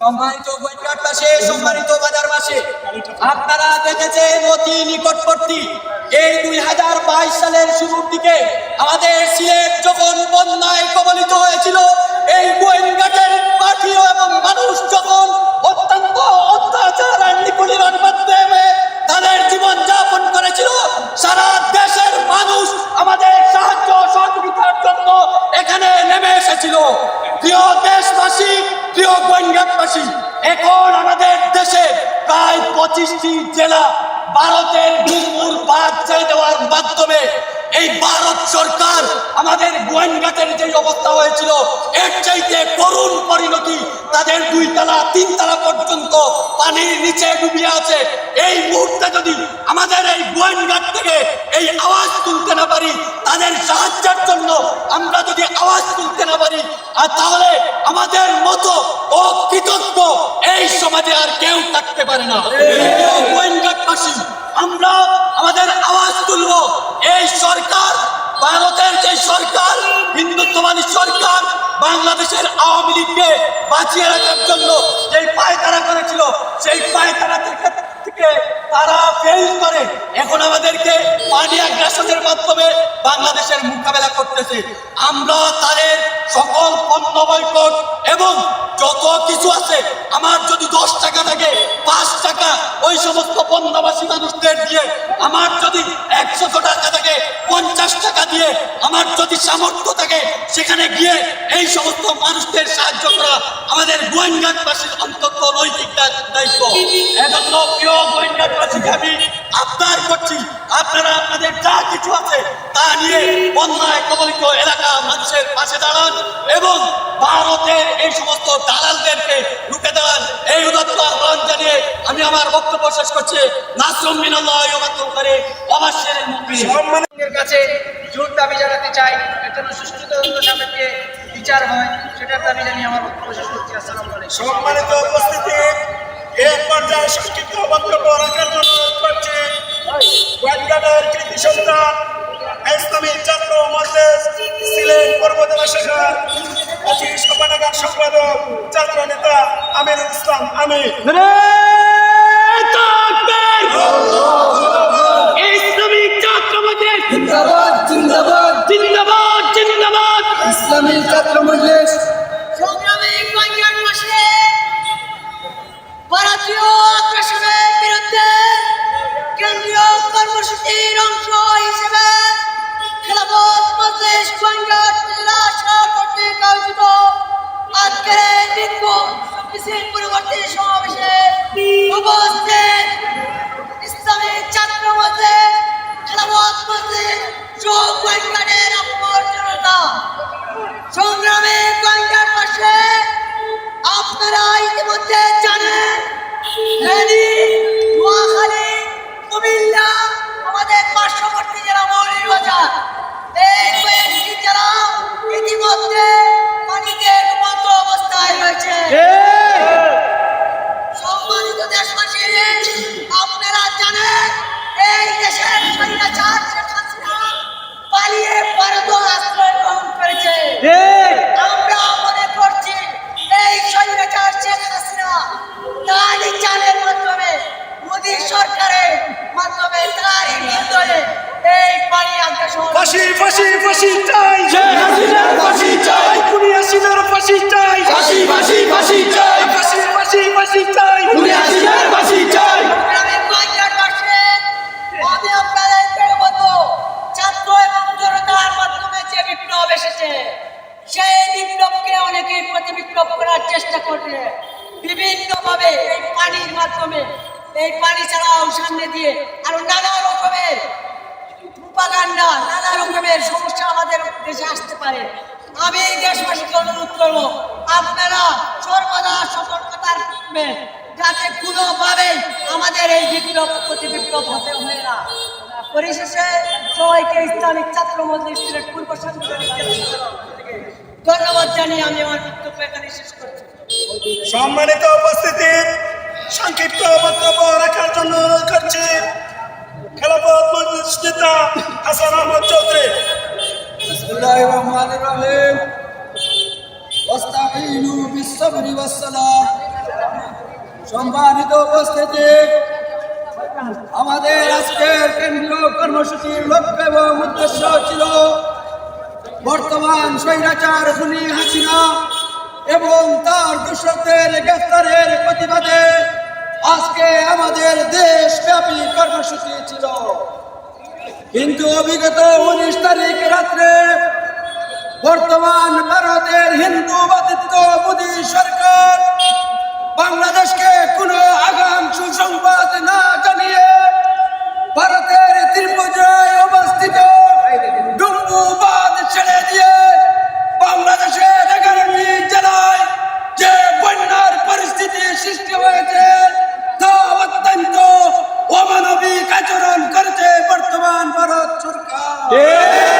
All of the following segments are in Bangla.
সম্মানিত বৈকাটবাসী সম্মানিত বাজারবাসী আপনারা দেখেছেন অতি নিকটবর্তী এই দুই হাজার বাইশ সালের শুরুর দিকে আমাদের সিলেট যখন বন্যায় কবলিত হয়েছিল, এই গোয়েন্দাটের পাখি এবং মানুষ যখন অত্যন্ত অত্যাচার আর নিপুণের মাধ্যমে তাদের জীবন যাপন করেছিল, সারা দেশের মানুষ আমাদের সাহায্য সহযোগিতার জন্য এখানে নেমে এসেছিল। প্রিয় দেশবাসী গোয়েন্দাবাসী এখন আমাদের দেশে প্রায় পঁচিশটি জেলা ভারতের ডুমুর বাদ ছেড়ে দেওয়ার মাধ্যমে এই ভারত সরকার আমাদের গোয়েন্দাটের যে অবস্থা হয়েছিল, এর চাইতে করুণ পরিণতি তাদের দুই তালা, তিন তালা পর্যন্ত পানির নিচে ডুবিয়ে আছে। এই মুহূর্তে যদি আমাদের এই গোয়েন্দাট থেকে এই আওয়াজ তুলতে না পারি, তাদের সাহায্যের জন্য আমরা যদি আওয়াজ তুলতে না পারি, আর তাহলে আমাদের মতো অকৃতজ্ঞ এই সমাজে আর কেউ থাকতে পারে না। গোয়েন্দাটবাসী আমরা আমাদের আওয়াজ তুলব। এই সরকার, ভারতের যে সরকার, হিন্দুত্ববাদী সরকার, বাংলাদেশের আওয়ামী লীগকে বাঁচিয়ে রাখার জন্য যে পায়তারা করেছিল, সেই পায়তারা থেকে তারা ফেল করে। এখন আমাদেরকে পানি আগ্রাসনের মাধ্যমে বাংলাদেশের মোকাবেলা করতেছে। আমরা তাদের সকল পণ্য বয়কট এবং যত কিছু আছে আমার যদি দশ টাকা থাকে পাঁচ টাকা ওই সমস্ত বন্যাবাসী মানুষদের দিয়ে আমার যদি একশো টাকা থাকে পঞ্চাশ টাকা দিয়ে আমার যদি সামর্থ্য থাকে সেখানে গিয়ে এই সমস্ত মানুষদের সাহায্য করা আমাদের গোয়েন্দাবাসীর অন্তত নৈতিক দায়িত্ব। এজন্য প্রিয় গোয়েন্দাবাসীকে আমি আবদার করছি। আপনারা আপনাদের যা কিছু আছে তা নিয়ে বন্যায় কবলিত এলাকা মানুষের পাশে দাঁড়ান এবং ভারতের এই সমস্ত দালালদেরকে রুখে দেওয়ান এই উদাত্ত আহ্বান জানিয়ে আমি আমার বক্তব্য শেষ করছি। নাসরুম মিনাল্লাহ করে অবশ্যই মুমিন। এর কাছে জোর দাবি জানাতে চাই জন্য সুষ্ঠু তদন্ত সাপেক্ষে বিচার হয় সেটার দাবি জানিয়ে আমার বক্তব্য শেষ করছি। আসসালামু আলাইকুম। সম্মানিত উপস্থিতি এক পর্যায়ে সংক্ষিপ্ত বক্তব্য রাখার জন্য অনুরোধ করছি। গোয়েন্দাদের কৃতি সন্তান, ইসলামী ছাত্র মজলিস, সিলেট পর্বতলা শাখার অফিস উপনগর সম্পাদক, ছাত্র নেতা আমিরুল ইসলাম, আমি। করবে বিভিন্নভাবে এই পানির মাধ্যমে, এই পানি ছাড়াও সামনে দিয়ে আরও নানা রকমের প্রোপাগান্ডা, নানা রকমের সমস্যা আমাদের দেশে আসতে পারে। আমি দেশবাসীকে অনুরোধ করব, আপনারা সর্বদা সতর্কতার থাকবেন যাতে কোনোভাবেই আমাদের এই বিপ্লব প্রতি বিপ্লব হতে হয় না। পরিশেষে সবাইকে ইসলামিক ছাত্র সিলেট পূর্ব থেকে ধন্যবাদ জানিয়ে আমি আমার বক্তব্য এখানে শেষ করছি। সম্মানিত উপস্থিতি, সংক্ষিপ্ত বক্তব্য রাখার জন্য অনুরোধ করছি। খেলাফত নেতা হাসান আহমদ চৌধুরী। সম্মানিত উপস্থিতি, আমাদের আজকের কেন্দ্রীয় কর্মসূচির লক্ষ্য এবং উদ্দেশ্য ছিল বর্তমান স্বৈরাচার খুনি হাসিনা এবং তার দূষকদের গ্রেফতারের প্রতিবাদে আজকে আমাদের দেশ দেশব্যাপী কর্মসূচি ছিল। কিন্তু বিগত উনিশ তারিখ রাত্রে বর্তমান ভারতের হিন্দু হিন্দুবাদিত্ব মোদী সরকার বাংলাদেশকে কোনো আগাম সুসংবাদ না জানিয়ে ভারতের ত্রিপুরায় অবস্থিত ডুম্বুবাদ ছেড়ে দিয়ে বাংলাদেশের সৃষ্টি হয়েছে তা অত্যন্ত অমানবিক আচরণ করেছে বর্তমান ভারত সরকার।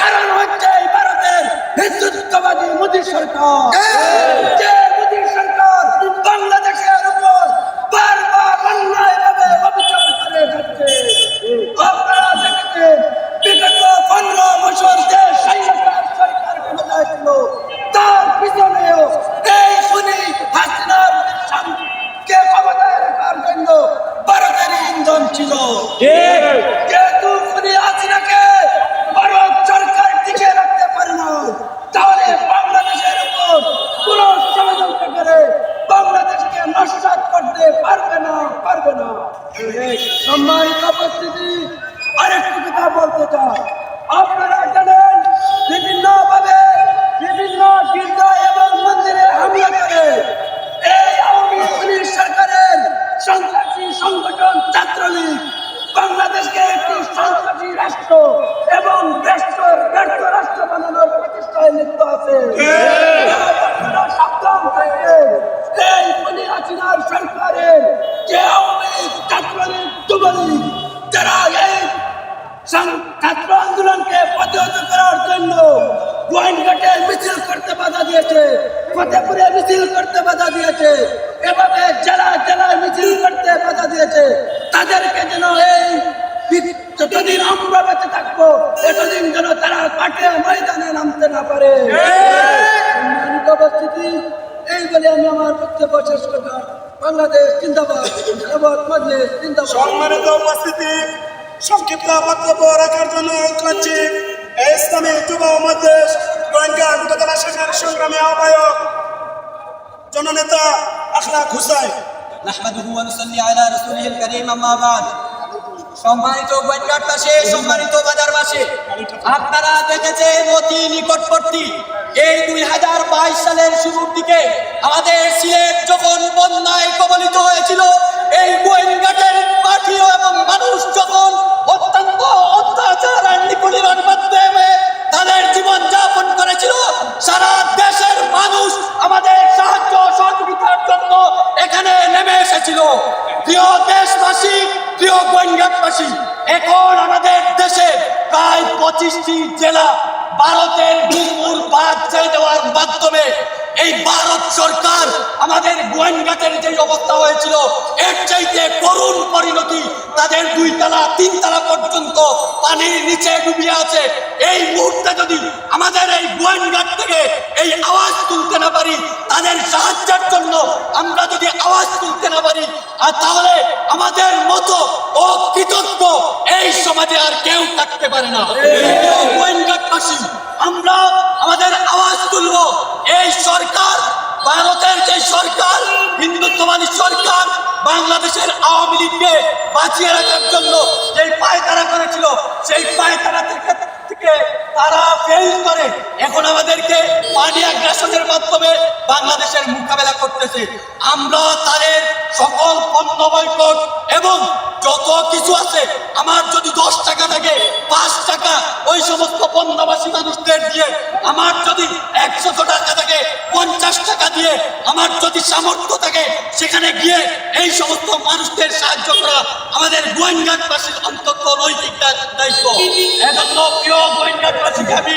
কারণ হচ্ছে এই ভারতের হিন্দুত্ববাদী মোদী সরকার। Yeah. যতদিন আমরা বেঁচে থাকব এতদিন যেন তারা মাঠে ময়দানে নামতে না পারে। উপস্থিতি এই বলে আমি আমার বক্তব্য শেষ করলাম। বাংলাদেশ জিন্দাবাদ মজলিস জিন্দাবাদ। সম্মানিত উপস্থিতি সংক্ষিপ্ত বক্তব্য রাখার জন্য করছি এই ইসলামী যুব মধ্যেশ গোয়েন্দা উপজেলা শাখার সংগ্রামী আহ্বায়ক জননেতা আখলাক হুসাইন। ওয়া নুসাল্লি আলা রাসূলিহিল কারীম আম্মা বাদ। সম্মানিত বৈজ্ঞানবাসী সম্মানিত বাজারবাসী, আপনারা দেখেছেন অতি নিকটবর্তী এই দুই হাজার বাইশ সালের শুরুর দিকে আমাদের সিলেট যখন বন্যায় কবলিত হয়েছিল, এই গোয়েন্দাটের পার্টি এবং মানুষ যখন অত্যন্ত অত্যাচার আর মাধ্যমে তাদের জীবন যাপন করেছিল, সারা দেশের মানুষ আমাদের সাহায্য সহযোগিতার জন্য এখানে নেমে এসেছিল। প্রিয় দেশবাসী, প্রিয় গোয়েন্দাবাসী এখন আমাদের দেশে প্রায় পঁচিশটি জেলা ভারতের বিপুল বাদ চাই দেওয়ার মাধ্যমে এই ভারত সরকার আমাদের গোয়েন্দাটের যে অবস্থা হয়েছিল, এর চাইতে করুণ পরিণতি তাদের দুই তালা, তিন তালা পর্যন্ত পানির নিচে ডুবিয়ে আছে। এই মুহূর্তে যদি আমাদের এই গোয়েন্দাট থেকে এই আওয়াজ তুলতে না পারি, তাদের সাহায্যের জন্য আমরা যদি আওয়াজ তুলতে না পারি, আর তাহলে আমাদের মতো ও কৃতজ্ঞ এই সমাজে আর কেউ থাকতে পারে না। গোয়েন্দাটবাসী আমরা আমাদের আওয়াজ তুলব। এই সরকার ভারতের যে সরকার, হিন্দুত্ববাদী সরকার, বাংলাদেশের আওয়ামী লীগকে বাঁচিয়ে রাখার জন্য যে পায়তারা করেছিল, সেই পায়তারা থেকে থেকে তারা ফেল করে। এখন আমাদেরকে পানি আগ্রাসনের মাধ্যমে বাংলাদেশের মোকাবেলা করতেছে। আমরা তাদের সকল পণ্য বয়কট এবং যত কিছু আছে, আমার যদি দশ টাকা থাকে, পাঁচ টাকা, ওই সমস্ত পণ্যবাসী মানুষদের দিয়ে, আমার যদি একশত টাকা থাকে, পঞ্চাশ টাকা দিয়ে, আমার যদি সামর্থ্য থাকে, সেখানে গিয়ে এই সমস্ত মানুষদের সাহায্য করা আমাদের গোয়েন্দাবাসীর অন্তত নৈতিক দায়িত্ব। এজন্য প্রিয় গোয়েন্দাবাসীকে আমি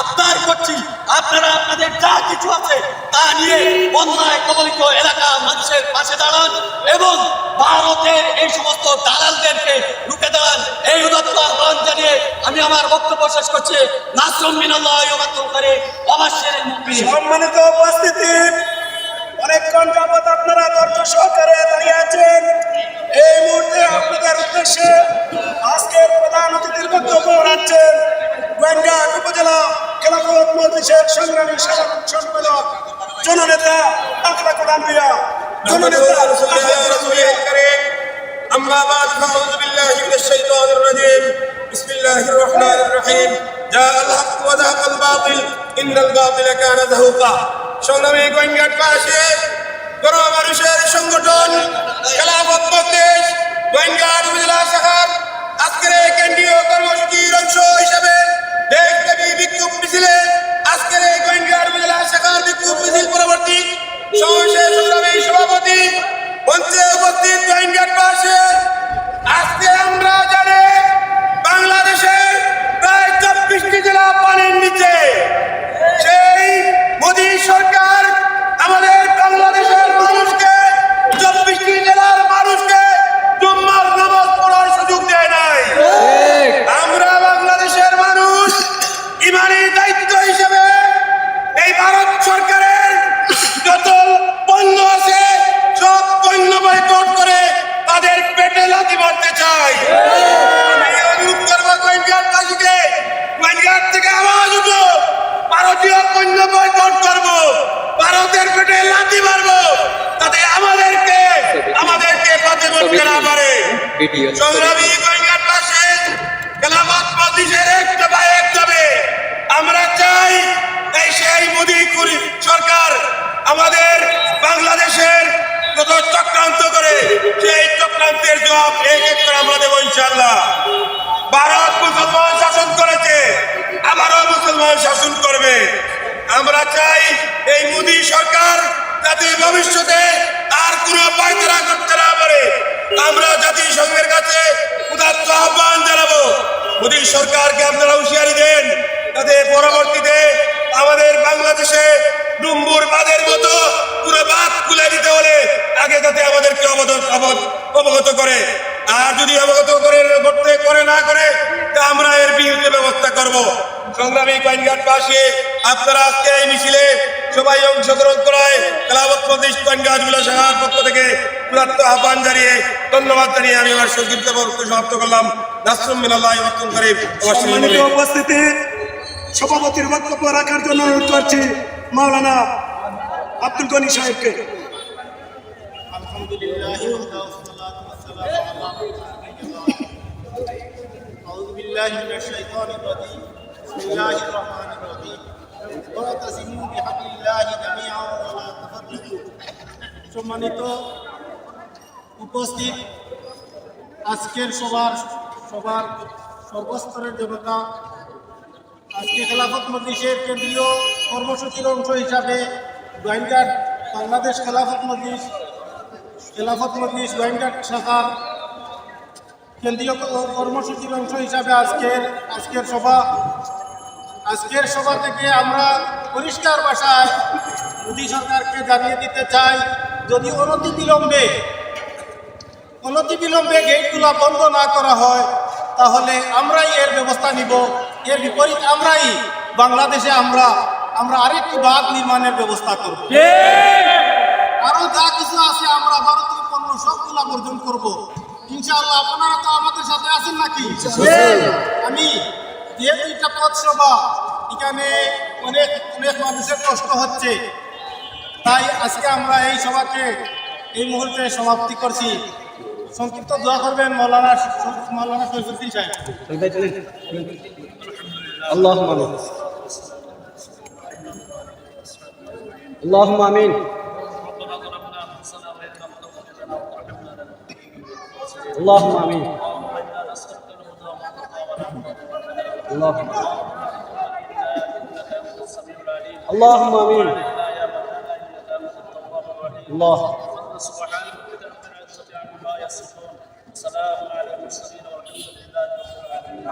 আবদার করছি, আপনারা আপনাদের যা কিছু আছে তা নিয়ে বন্যায় কবলিত এলাকা মানুষের পাশে দাঁড়ান এবং ভারতের এই সমস্ত দালালদেরকে রুখে দাঁড়ান এই উদত্ত আহ্বান জানিয়ে আমি আমার বক্তব্য শেষ করছি। নাসরুম মিনাল্লাহ করে অবশ্যই সম্মানিত উপস্থিতি অনেকক্ষণ যাবত আপনারা ধৈর্য সহকারে দাঁড়িয়ে আছেন এই মুহূর্তে আপনাদের উদ্দেশ্যে আজকের প্রধান অতিথির বক্তব্য রাখছেন গোয়েন্দাট উপজেলা খেলাফত মজলিসের সংগ্রামী সাধারণ সম্পাদক জননেতা আখলাকুল আম্বিয়া জননেতা আখলাকুল আম্বিয়া أما بعد فأعوذ بالله من الشيطان الرجيم بسم الله الرحمن الرحيم جاء الحق وذهب الباطل إن الباطل كان زهوقا সংগ্রামী গোয়েন্দাটবাসী গণ মানুষের সংগঠন, খেলাফত মজলিস গোয়েন্দাট উপজেলা শাখার আজকের এই কেন্দ্রীয় কর্মসূচির অংশ হিসেবে দেশব্যাপী বিক্ষোভ মিছিলে আজকের এই গোয়েন্দাট উপজেলা শাখার বিক্ষোভ মিছিল পরবর্তী সমাবেশের সংগ্রামী সভাপতি মঞ্চে উপস্থিত গোয়েন্দাটবাসী আজকে বয়কট করব ভারতের পেটে লাথি মারবো তাতে আমাদেরকে আমাদেরকে বলতে না পারে সংগ্রামী গোয়েন্দার পাশে খেলাফত মজলিসের একটা বা এক যাবে আমরা চাই এই সেই মোদী কুরি সরকার আমাদের বাংলাদেশের কত চক্রান্ত করে সেই চক্রান্তের জবাব এক এক করে আমরা দেবো ইনশাল্লাহ ভারত মুসলমান শাসন করেছে আবারও মুসলমান শাসন করবে। আমরা চাই এই মোদী সরকার যাতে ভবিষ্যতে আর কোনো পায়তারা করতে না পারে। আমরা জাতিসংঘের কাছে উদাত্ত আহ্বান জানাব। মোদী সরকারকে আপনারা হুঁশিয়ারি দেন যাতে পরবর্তীতে আমাদের বাংলাদেশে ডুম্বুর বাঁধের মতো পুরো বাঁধ খুলে দিতে হলে আগে যাতে আমাদেরকে অবগত অবগত- করে। আর যদি অবগত করে, করতে করে না করে, তা আমরা এর বিরুদ্ধে ব্যবস্থা করব। সংগ্রামী কয়েনঘাটবাসী আপনারা আজকে এই মিছিলে সবাই অংশগ্রহণ করায় খেলাবত প্রদেশ কয়েনঘাটগুলো শাখার পক্ষ থেকে উদাত্ত আহ্বান জানিয়ে ধন্যবাদ জানিয়ে আমি আমার সংক্ষিপ্ত বক্তব্য সমাপ্ত করলাম নাসরুম মিনাল্লাহ ওয়াক্তুম করিম সম্মানিত উপস্থিতি সভাপতির বক্তব্য রাখার জন্য অনুরোধ করছি মাওলানা আব্দুল গনি সাহেবকে الحمد لله وحده والصلاة والسلام على رسول الله أعوذ بالله من الشيطان الرجيم بسم الله الرحمن الرحيم واعتصموا بحبل الله جميعا ولا تفرقوا সম্মানিত উপস্থিত আজকের সবার সবার সর্বস্তরের জনতা আজকে খেলাফত মজলিসের কেন্দ্রীয় কর্মসূচির অংশ হিসাবে গোয়েন্দার বাংলাদেশ খেলাফত মজলিস খেলাফত মজলিস গোয়েন্দার শাখার কেন্দ্রীয় ক- কর্মসূচির অংশ হিসাবে আজকের আজকের সভা আজকের সভা থেকে আমরা পরিষ্কার ভাষায় মোদী সরকারকে জানিয়ে দিতে চাই যদি অনতি বিলম্বে অনতি বিলম্বে গেটগুলো বন্ধ না করা হয় তাহলে আমরাই এর ব্যবস্থা নিব। এর বিপরীত আমরাই বাংলাদেশে আমরা আমরা আরেকটি বাঁধ নির্মাণের ব্যবস্থা করব। আরও যা কিছু আছে আমরা ভারতীয় পণ্য সবগুলা বর্জন করব। ইনশাআল্লাহ আপনারা তো আমাদের সাথে আছেন নাকি? আমি যেহেতু এটা পথসভা এখানে অনেক অনেক মানুষের কষ্ট হচ্ছে তাই আজকে আমরা এই সভাকে এই মুহূর্তে সমাপ্তি করছি সংক্ষিপ্ত দোয়া করবেন মৌলানা মৌলানা সৈফুদ্দিন সাহেব اللهم امين اللهم امين اللهم امين اللهم اللهم امين الله سبحان ربك رب العزة عما يصفون وسلام على المرسلين والحمد لله رب العالمين